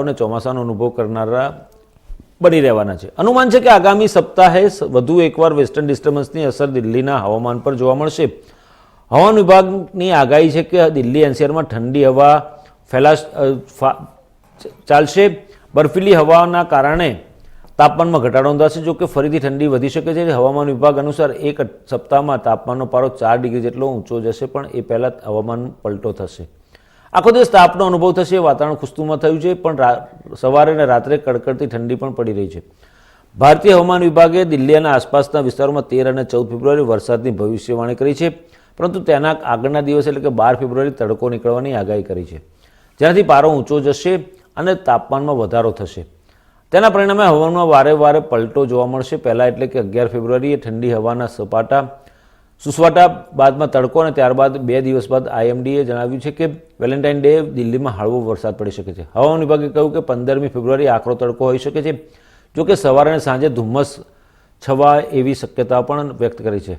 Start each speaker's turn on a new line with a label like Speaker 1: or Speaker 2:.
Speaker 1: અને ચોમાસાનો અનુભવ કરનારા બની રહેવાના છે. અનુમાન છે કે આગામી સપ્તાહે વધુ એકવાર વેસ્ટર્ન ડિસ્ટર્બન્સની અસર દિલ્હીના હવામાન પર જોવા મળશે. હવામાન વિભાગની આગાહી છે કે દિલ્હી એનસીઆરમાં ઠંડી હવા ફેલાશ ચાલશે. બર્ફીલી હવાના કારણે તાપમાનમાં ઘટાડો નોંધાશે. જો કે ફરીથી ઠંડી વધી શકે છે. હવામાન વિભાગ અનુસાર એક સપ્તાહમાં તાપમાનનો પારો ચાર ડિગ્રી જેટલો ઊંચો જશે, પણ એ પહેલાં હવામાન પલટો થશે. આખો દિવસ તાપનો અનુભવ થશે, વાતાવરણ ખુશ્તુમાં થયું છે, પણ સવારે અને રાત્રે કડકડતી ઠંડી પણ પડી રહી છે. ભારતીય હવામાન વિભાગે દિલ્હી અને આસપાસના વિસ્તારોમાં તેર અને ચૌદ ફેબ્રુઆરી વરસાદની ભવિષ્યવાણી કરી છે, પરંતુ તેના આગળના દિવસે એટલે કે બાર ફેબ્રુઆરી તડકો નીકળવાની આગાહી કરી છે. જેનાથી પારો ઊંચો જશે અને તાપમાનમાં વધારો થશે. તેના પરિણામે હવામાનમાં વારે વારે પલટો જોવા મળશે. પહેલાં એટલે કે અગિયાર ફેબ્રુઆરીએ ઠંડી હવાના સપાટા સુસવાટા બાદમાં તડકો અને ત્યારબાદ બે દિવસ બાદ આઈએમડીએ જણાવ્યું છે કે વેલેન્ટાઇન ડે દિલ્હીમાં હળવો વરસાદ પડી શકે છે. હવામાન વિભાગે કહ્યું કે પંદરમી ફેબ્રુઆરી આકરો તડકો હોઈ શકે છે જો કે સવારે અને સાંજે ધુમ્મસ છવા એવી શક્યતા પણ વ્યક્ત કરી છે.